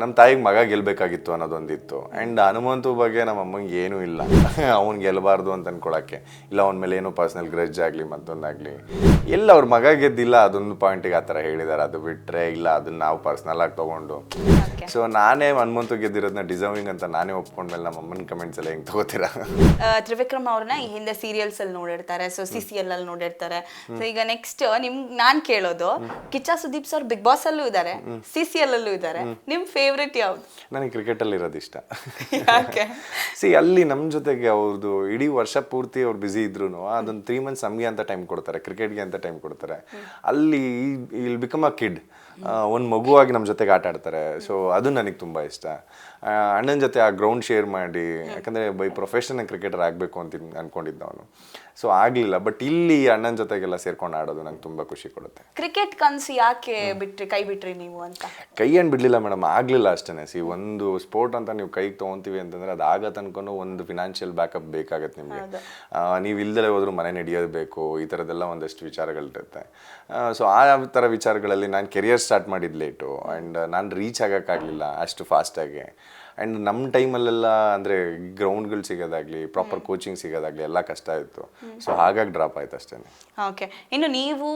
ನಮ್ಮ ತಾಯಿಗೆ ಮಗ ಗೆಲ್ಬೇಕಾಗಿತ್ತು ಅನ್ನೋದೊಂದಿತ್ತು. ಆ್ಯಂಡ್ ಹನುಮಂತು ಬಗ್ಗೆ ನಮ್ಮ ಅಮ್ಮಂಗೆ ಏನೂ ಇಲ್ಲ. ಅವ್ನು ಗೆಲ್ಲಬಾರ್ದು ಅಂತ ಅನ್ಕೊಳಕ್ಕೆ. ಇಲ್ಲ ಅವನ ಮೇಲೆ ಏನೋ ಪರ್ಸ್ನಲ್ ಗ್ರಜ್ ಆಗಲಿ ಮತ್ತೊಂದಾಗಲಿ. ಎಲ್ಲ ಅವ್ರ ಮಗ ಗೆದ್ದಿಲ್ಲ ಅದೊಂದು ಪಾಯಿಂಟಿಗೆ ಆ ಥರ ಹೇಳಿದ್ದಾರೆ ಅದು ಬಿಟ್ಟರೆ ಇಲ್ಲ ಅದನ್ನ ನಾವು ಪರ್ಸ್ನಲ್ ಆಗಿ ತೊಗೊಂಡು. ಸೊ ನಾನೇ ಹನುಮಂತು ಗೆದ್ದಿರೋದನ್ನ ಡಿಸರ್ವಿಂಗ್ ಅಂತ ನಾನೇ ಒಪ್ಕೊಂಡ್ಮೇಲೆ ನಮ್ಮ ಅಮ್ಮನ ಕಮೆಂಟ್ಸ್ ಎಲ್ಲ ಹೆಂಗೆ ತಗೋತೀರಾ? ತ್ರಿವಿಕ್ರಮ್ ಅವ್ರನ್ನ ಈ ಹಿಂದೆ ಸೀರಿಯಲ್ಸ್ ಅಲ್ಲಿ ನೋಡಿರ್ತಾರೆ. ಸೊ ಸಿ ಸಿ ಎಲ್ ಅಲ್ಲಿ ನೋಡಿರ್ತಾರೆ. ಸೊ ಈಗ ನೆಕ್ಸ್ಟ್ ನಿಮ್ ನಾನ್ ಕೇಳೋದು Kichcha Sudeep sir big boss ಅಲ್ಲೂ ಇದ್ದಾರೆ ಸಿ ಸಿ ಎಲ್ ಅಲ್ಲೂ ಇದ್ದಾರೆ ನಿಮ್ ಫೇವ್ರೆಟ್ ಯಾವ್ದು? ನನಗೆ ಕ್ರಿಕೆಟಲ್ಲಿ ಇರೋದು ಇಷ್ಟ. ಯಾಕೆ? ಸಿ ಅಲ್ಲಿ ನಮ್ಮ ಜೊತೆಗೆ ಅವ್ರದ್ದು ಇಡೀ ವರ್ಷ ಪೂರ್ತಿ ಅವ್ರು ಬ್ಯುಸಿ ಇದ್ರು ಅದೊಂದು ತ್ರೀ ಮಂತ್ಸ್ ನಮಗೆ ಅಂತ ಟೈಮ್ ಕೊಡ್ತಾರೆ ಕ್ರಿಕೆಟ್ಗೆ ಅಂತ ಟೈಮ್ ಕೊಡ್ತಾರೆ. ಅಲ್ಲಿ ಇಲ್ಲಿ ಬಿಕಮ್ ಅ ಕಿಡ್ ಒಂದು ಮಗುವಾಗಿ ನಮ್ಮ ಜೊತೆಗೆ ಆಟ ಆಡ್ತಾರೆ. ಸೊ ಅದು ನನಗೆ ತುಂಬ ಇಷ್ಟ. ಅಣ್ಣನ ಜೊತೆ ಆ ಗ್ರೌಂಡ್ ಶೇರ್ ಮಾಡಿ ಯಾಕಂದರೆ ಬೈ ಪ್ರೊಫೆಷನಲ್ ಕ್ರಿಕೆಟರ್ ಆಗಬೇಕು ಅಂತ ಅಂದ್ಕೊಂಡಿದ್ದ ಅವನು. ಸೊ ಆಗಲಿಲ್ಲ. ಬಟ್ ಇಲ್ಲಿ ಅಣ್ಣನ ಜೊತೆಗೆಲ್ಲ ಸೇರ್ಕೊಂಡು ಆಡೋದು ನಂಗೆ ತುಂಬ ಖುಷಿ ಕೊಡುತ್ತೆ. ಕ್ರಿಕೆಟ್ ಕನ್ಸು ಯಾಕೆ ಬಿಟ್ರಿ ಕೈ ಬಿಟ್ರಿ ನೀವು ಅಂತ? ಕೈ ಏನು ಬಿಡಲಿಲ್ಲ ಮೇಡಮ್ ಆಗಲಿಲ್ಲ ಅಷ್ಟೇ ಸಿ ಒಂದು ಸ್ಪೋರ್ಟ್ ಅಂತ ನೀವು ಕೈಗೆ ತೊಗೊತೀವಿ ಅಂತಂದ್ರೆ ಅದು ಆಗೋ ಅನ್ಕೊಂಡು ಒಂದು ಫಿನಾನ್ಷಿಯಲ್ ಬ್ಯಾಕಪ್ ಬೇಕಾಗತ್ತೆ ನಿಮಗೆ. ನೀವು ಇಲ್ದಲೇ ಹೋದ್ರೂ ಮನೆ ನಡೆಯೋದು ಬೇಕು ಈ ಥರದ್ದೆಲ್ಲ ಒಂದಷ್ಟು ವಿಚಾರಗಳಿರುತ್ತೆ. ಸೊ ಆ ಥರ ವಿಚಾರಗಳಲ್ಲಿ ನಾನು ಕೆರಿಯರ್ ಸ್ಟಾರ್ಟ್ ಮಾಡಿದ್ದು ಲೇಟು ಆ್ಯಂಡ್ ನಾನು ರೀಚ್ ಆಗೋಕ್ಕಾಗಲಿಲ್ಲ ಅಷ್ಟು ಫಾಸ್ಟಾಗಿ ಆ್ಯಂಡ್ ನಮ್ಮ ಟೈಮಲ್ಲೆಲ್ಲ ಅಂದರೆ ಗ್ರೌಂಡ್ಗಳು ಸಿಗೋದಾಗಲಿ ಪ್ರಾಪರ್ ಕೋಚಿಂಗ್ ಸಿಗೋದಾಗಲಿ ಎಲ್ಲ ಕಷ್ಟ ಇತ್ತು. ಸೊ ಹಾಗಾಗಿ ಡ್ರಾಪ್ ಆಯ್ತು ಅಷ್ಟೇ. ಓಕೆ ಇನ್ನು ನೀವು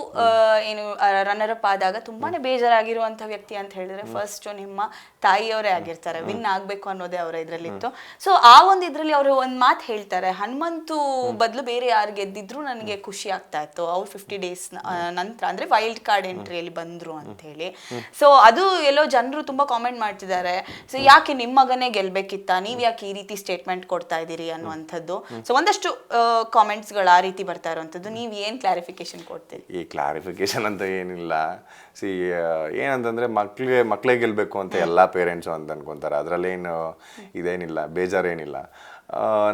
ಏನು ರನ್ನರ್ ಅಪ್ ಆದಾಗ ತುಂಬಾನೇ ಬೇಜಾರಾಗಿರುವಂಥ ವ್ಯಕ್ತಿ ಅಂತ ಹೇಳಿದ್ರೆ ಫಸ್ಟ್ ನಿಮ್ಮ ತಾಯಿಯವರೇ ಆಗಿರ್ತಾರೆ. ವಿನ್ ಆಗಬೇಕು ಅನ್ನೋದೇ ಅವರ ಇದರಲ್ಲಿತ್ತು. ಸೊ ಆ ಒಂದು ಇದರಲ್ಲಿ ಅವರು ಒಂದು ಮಾತು ಹೇಳ್ತಾರೆ. ಹನುಮಂತು ಬದಲು ಬೇರೆ ಯಾರು ಗೆದ್ದಿದ್ರು ನನಗೆ ಖುಷಿ ಆಗ್ತಾ ಇತ್ತು. ಅವ್ರು ಫಿಫ್ಟಿ ಡೇಸ್ ನಂತರ ಅಂದ್ರೆ ವೈಲ್ಡ್ ಕಾರ್ಡ್ ಎಂಟ್ರಿಯಲ್ಲಿ ಬಂದ್ರು ಅಂತ ಹೇಳಿ. ಸೊ ಅದು ಎಲ್ಲೋ ಜನರು ತುಂಬಾ ಕಾಮೆಂಟ್ ಮಾಡ್ತಿದ್ದಾರೆ. ಸೊ ಯಾಕೆ ನಿಮ್ಮ ಮಗನೇ ಗೆಲ್ಬೇಕಿತ್ತ? ನೀವ್ ಯಾಕೆ ಈ ರೀತಿ ಸ್ಟೇಟ್ಮೆಂಟ್ ಕೊಡ್ತಾ ಇದ್ದೀರಿ ಅನ್ನುವಂಥದ್ದು? ಸೊ ಒಂದಷ್ಟು ಕಾಮೆಂಟ್ಸ್ಗಳು ಆ ರೀತಿ ಬರ್ತಾ ಇರುವಂಥದ್ದು. ನೀವು ಏನು ಕ್ಲಾರಿಫಿಕೇಶನ್ ಕೊಡ್ತೀರಿ? ಈ ಕ್ಲಾರಿಫಿಕೇಶನ್ ಅಂತ ಏನಿಲ್ಲ. ಸಿ ಏನಂತಂದ್ರೆ ಮಕ್ಳಿಗೆ ಮಕ್ಕಳೇ ಗೆಲ್ಲಬೇಕು ಅಂತ ಎಲ್ಲ ಪೇರೆಂಟ್ಸು ಅಂತ ಅನ್ಕೊಂತಾರೆ. ಅದರಲ್ಲೇನು ಇದೇನಿಲ್ಲ ಬೇಜಾರೇನಿಲ್ಲ.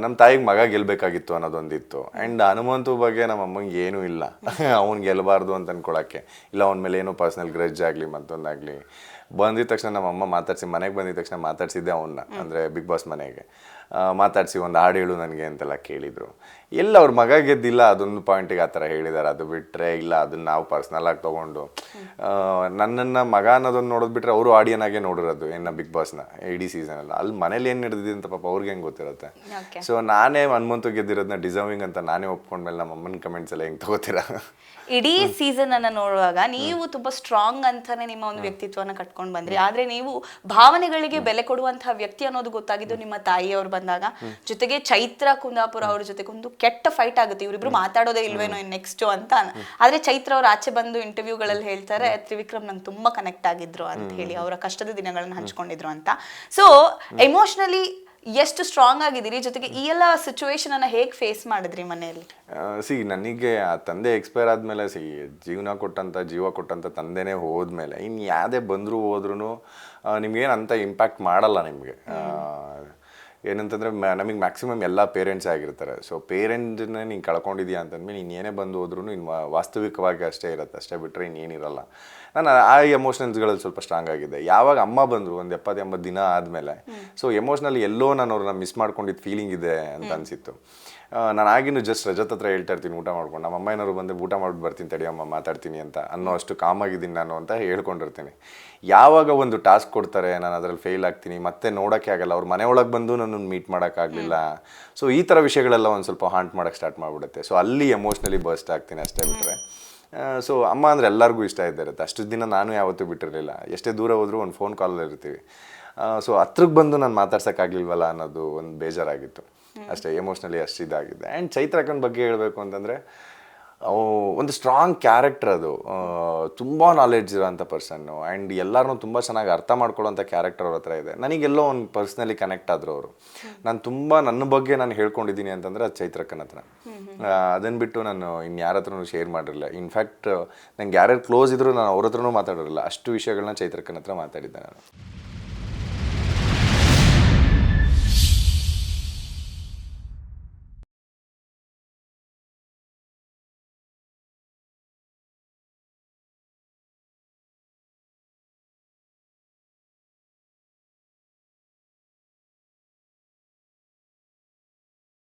ನಮ್ಮ ತಾಯಿಗೆ ಮಗ ಗೆಲ್ಲಬೇಕಾಗಿತ್ತು ಅನ್ನೋದೊಂದಿತ್ತು. ಆ್ಯಂಡ್ ಹನುಮಂತು ಬಗ್ಗೆ ನಮ್ಮ ಅಮ್ಮಂಗೆ ಏನೂ ಇಲ್ಲ. ಅವ್ನು ಗೆಲ್ಲಬಾರ್ದು ಅಂತ ಅನ್ಕೊಳಕ್ಕೆ. ಇಲ್ಲ ಅವನ ಮೇಲೆ ಏನೋ ಪರ್ಸ್ನಲ್ ಗ್ರಜ್ ಆಗಲಿ ಮತ್ತೊಂದಾಗಲಿ. ಬಂದಿದ ತಕ್ಷಣ ನಮ್ಮ ಅಮ್ಮ ಮಾತಾಡ್ಸಿ ಮನೆಗೆ ಬಂದಿದ ತಕ್ಷಣ ಮಾತಾಡಿಸಿದ್ದೆ ಅವನ್ನ ಅಂದರೆ ಬಿಗ್ ಬಾಸ್ ಮನೆಗೆ. ಮಾತಾಡಿಸಿ ಒಂದು ಹಾಡು ಹೇಳು ನನಗೆ ಅಂತೆಲ್ಲ ಕೇಳಿದರು. ಎಲ್ಲ ಅವ್ರ ಮಗ ಗೆದ್ದಿಲ್ಲ ಅದೊಂದು ಪಾಯಿಂಟಿಗೆ ಆ ಥರ ಹೇಳಿದ್ದಾರೆ ಅದು ಬಿಟ್ಟರೆ ಇಲ್ಲ ಅದನ್ನ ನಾವು ಪರ್ಸ್ನಲ್ ಆಗಿ ತೊಗೊಂಡು. ನನ್ನನ್ನು ಮಗ ಅನ್ನೋದನ್ನು ನೋಡೋದು ಬಿಟ್ಟರೆ ಅವರು ಆಡಿಯನ್ ಆಗೇ ನೋಡಿರೋದು ಏನ ಬಿಗ್ ಬಾಸ್ನ ಇಡೀ ಸೀಸನ್ ಅಲ್ಲಿ ಮನೇಲಿ ಏನು ನಡೆದಿದೆ ಅಂತ ಪಾಪ ಅವ್ರಿಗೆ ಹೆಂಗೆ ಗೊತ್ತಿರುತ್ತೆ. ಸೊ ನಾನೇ ಹನುಮಂತು ಗೆದ್ದಿರೋದನ್ನ ಡಿಸರ್ವಿಂಗ್ ಅಂತ ನಾನೇ ಒಪ್ಕೊಂಡ್ಮೇಲೆ ನಮ್ಮ ಅಮ್ಮನ ಕಮೆಂಟ್ಸ್ ಎಲ್ಲ ಹೆಂಗೆ ತಗೋತೀರಾ? ಇಡೀ ಸೀಸನ್ ಅನ್ನ ನೋಡುವಾಗ ನೀವು ತುಂಬಾ ಸ್ಟ್ರಾಂಗ್ ಅಂತಾನೆ ನಿಮ್ಮ ಒಂದು ವ್ಯಕ್ತಿತ್ವನ ಕಟ್ಕೊಂಡು ಬಂದ್ರಿ. ಆದ್ರೆ ನೀವು ಭಾವನೆಗಳಿಗೆ ಬೆಲೆ ಕೊಡುವಂತಹ ವ್ಯಕ್ತಿ ಅನ್ನೋದು ಗೊತ್ತಾಗಿದ್ದು ನಿಮ್ಮ ತಾಯಿಯವರು ಬಂದಾಗ. ಜೊತೆಗೆ ಚೈತ್ರ ಕುಂದಾಪುರ ಅವ್ರ ಜೊತೆಗೆ ಒಂದು ಕೆಟ್ಟ ಫೈಟ್ ಆಗುತ್ತೆ. ಇವರಿಬ್ರು ಮಾತಾಡೋದೇ ಇಲ್ವೇನೋ ನೆಕ್ಸ್ಟ್ ಅಂತ. ಆದ್ರೆ ಚೈತ್ರ ಅವ್ರ ಆಚೆ ಬಂದು ಇಂಟರ್ವ್ಯೂಗಳಲ್ಲಿ ಹೇಳ್ತಾರೆ ತ್ರಿವಿಕ್ರಮ್ ನಂಗೆ ತುಂಬಾ ಕನೆಕ್ಟ್ ಆಗಿದ್ರು ಅಂತ ಹೇಳಿ ಅವರ ಕಷ್ಟದ ದಿನಗಳನ್ನ ಹಂಚ್ಕೊಂಡಿದ್ರು ಅಂತ. ಸೊ ಎಮೋಷನಲಿ ಎಷ್ಟು ಸ್ಟ್ರಾಂಗ್ ಆಗಿದ್ದೀರಿ? ಜೊತೆಗೆ ಈ ಎಲ್ಲ ಸಿಚುವೇಶನ್ ಅನ್ನ ಹೇಗೆ ಫೇಸ್ ಮಾಡಿದ್ರಿ ಮನೆಯಲ್ಲಿ? ಸಿ ನನಗೆ ಆ ತಂದೆ ಎಕ್ಸ್ಪೈರ್ ಆದಮೇಲೆ ಸಿ ಜೀವನ ಕೊಟ್ಟಂಥ ಜೀವ ಕೊಟ್ಟಂಥ ತಂದೆನೇ ಹೋದ್ಮೇಲೆ ಇನ್ನು ಯಾವುದೇ ಬಂದರೂ ಹೋದ್ರೂ ನಿಮ್ಗೇನು ಅಂತ ಇಂಪ್ಯಾಕ್ಟ್ ಮಾಡಲ್ಲ ನಿಮಗೆ. ಏನಂತಂದರೆ ನಮಗೆ ಮ್ಯಾಕ್ಸಿಮಮ್ ಎಲ್ಲ ಪೇರೆಂಟ್ಸ್ ಆಗಿರ್ತಾರೆ. ಸೊ ಪೇರೆಂಟ್ನ ನೀನು ಕಳ್ಕೊಂಡಿದ್ಯಾ ಅಂತಂದ್ಮೇಲೆ ಇನ್ನೇನೇ ಬಂದು ಹೋದ್ರೂ ಇನ್ನು ವಾಸ್ತವಿಕವಾಗಿ ಅಷ್ಟೇ ಇರುತ್ತೆ. ಅಷ್ಟೇ ಬಿಟ್ಟರೆ ಇನ್ನೇನಿರಲ್ಲ ನಾನು ಆ ಎಮೋಷನ್ಸ್ಗಳಲ್ಲಿ ಸ್ವಲ್ಪ ಸ್ಟ್ರಾಂಗ್ ಆಗಿದೆ ಯಾವಾಗ ಅಮ್ಮ ಬಂದರು ಒಂದು ಎಪ್ಪತ್ತು ಎಂಬತ್ತು ದಿನ ಆದಮೇಲೆ. ಸೊ ಎಮೋಷ್ನಲ್ ಎಲ್ಲೋ ನಾನು ಅವ್ರನ್ನ ಮಿಸ್ ಮಾಡ್ಕೊಂಡಿದ್ದು ಫೀಲಿಂಗ್ ಇದೆ ಅಂತ ಅನಿಸಿತ್ತು. ನಾನು ಆಗಿನೂ ಜಸ್ಟ್ ರಜತ್ ಹತ್ರ ಹೇಳ್ತಾ ಇರ್ತೀನಿ, ಊಟ ಮಾಡ್ಕೊಂಡು. ನಮ್ಮ ಅಮ್ಮ ಏನಾದ್ರು ಬಂದು ಊಟ ಮಾಡ್ಬಿಟ್ಟು ಬರ್ತೀನಿ ತಡಿ ಅಮ್ಮ, ಮಾತಾಡ್ತೀನಿ ಅಂತ ಅನ್ನೋ ಅಷ್ಟು ಕಾಮಾಗಿದ್ದೀನಿ ನಾನು ಅಂತ ಹೇಳ್ಕೊಂಡಿರ್ತೀನಿ. ಯಾವಾಗ ಒಂದು ಟಾಸ್ಕ್ ಕೊಡ್ತಾರೆ, ನಾನು ಅದರಲ್ಲಿ ಫೇಲ್ ಆಗ್ತೀನಿ, ಮತ್ತೆ ನೋಡೋಕ್ಕೆ ಆಗಲ್ಲ. ಅವ್ರ ಮನೆ ಒಳಗೆ ಬಂದು ನನ್ನನ್ನು ಮೀಟ್ ಮಾಡೋಕ್ಕಾಗಲಿಲ್ಲ ಸೊ ಈ ಥರ ವಿಷಯಗಳೆಲ್ಲ ಒಂದು ಸ್ವಲ್ಪ ಹಾಂಟ್ ಮಾಡೋಕ್ಕೆ ಸ್ಟಾರ್ಟ್ ಮಾಡಿಬಿಡುತ್ತೆ. ಸೊ ಅಲ್ಲಿ ಎಮೋಷ್ನಲಿ ಬರ್ಸ್ಟ್ ಆಗ್ತೀನಿ ಅಷ್ಟೇ ಬಿಟ್ಟರೆ ಸೊ ಅಮ್ಮ ಅಂದರೆ ಎಲ್ಲರಿಗೂ ಇಷ್ಟ ಇದ್ದಿರುತ್ತೆ ಅಷ್ಟು ದಿನ ನಾನು ಯಾವತ್ತೂ ಬಿಟ್ಟಿರಲಿಲ್ಲ. ಎಷ್ಟೇ ದೂರ ಹೋದರೂ ಒಂದು ಫೋನ್ ಕಾಲಲ್ಲಿ ಇರ್ತೀವಿ. ಸೊ ಹತ್ರಕ್ಕೆ ಬಂದು ನಾನು ಮಾತಾಡ್ಸೋಕ್ಕಾಗಲಿಲ್ವಲ್ಲ ಅನ್ನೋದು ಒಂದು ಬೇಜಾರಾಗಿತ್ತು. ಅಷ್ಟೇ ಎಮೋಷ್ನಲಿ ಅಷ್ಟು ಇದಾಗಿದೆ. ಆ್ಯಂಡ್ ಚೈತ್ರಕನ್ ಬಗ್ಗೆ ಹೇಳಬೇಕು ಅಂತಂದರೆ ಒಂದು ಸ್ಟ್ರಾಂಗ್ ಕ್ಯಾರೆಕ್ಟರ್ ಅದು. ತುಂಬ ನಾಲೆಡ್ಜ್ ಇರೋಂಥ ಪರ್ಸನ್ನು ಆ್ಯಂಡ್ ಎಲ್ಲರನ್ನೂ ತುಂಬ ಚೆನ್ನಾಗಿ ಅರ್ಥ ಮಾಡ್ಕೊಳ್ಳೋಂಥ ಕ್ಯಾರೆಕ್ಟರ್ ಅವ್ರ ಹತ್ರ ಇದೆ. ನನಗೆಲ್ಲೋ ಒಂದು ಪರ್ಸ್ನಲಿ ಕನೆಕ್ಟ್ ಆದರು ಅವರು. ನಾನು ತುಂಬ ನನ್ನ ಬಗ್ಗೆ ನಾನು ಹೇಳ್ಕೊಂಡಿದ್ದೀನಿ ಅಂತಂದರೆ ಅದು ಚೈತ್ರಕ್ಕನ ಹತ್ರ. ಅದನ್ನು ಬಿಟ್ಟು ನಾನು ಇನ್ನು ಯಾರ ಹತ್ರನೂ ಶೇರ್ ಮಾಡಿರಲಿಲ್ಲ. ಇನ್ಫ್ಯಾಕ್ಟ್ ನಂಗೆ ಯಾರ್ಯಾರು ಕ್ಲೋಸ್ ಇದ್ದರೂ ನಾನು ಅವ್ರ ಹತ್ರನೂ ಮಾತಾಡಿರಲಿಲ್ಲ ಅಷ್ಟು ವಿಷಯಗಳನ್ನ ಚೈತ್ರಕ್ಕನ ಹತ್ರ ಮಾತಾಡಿದ್ದೆ ನಾನು.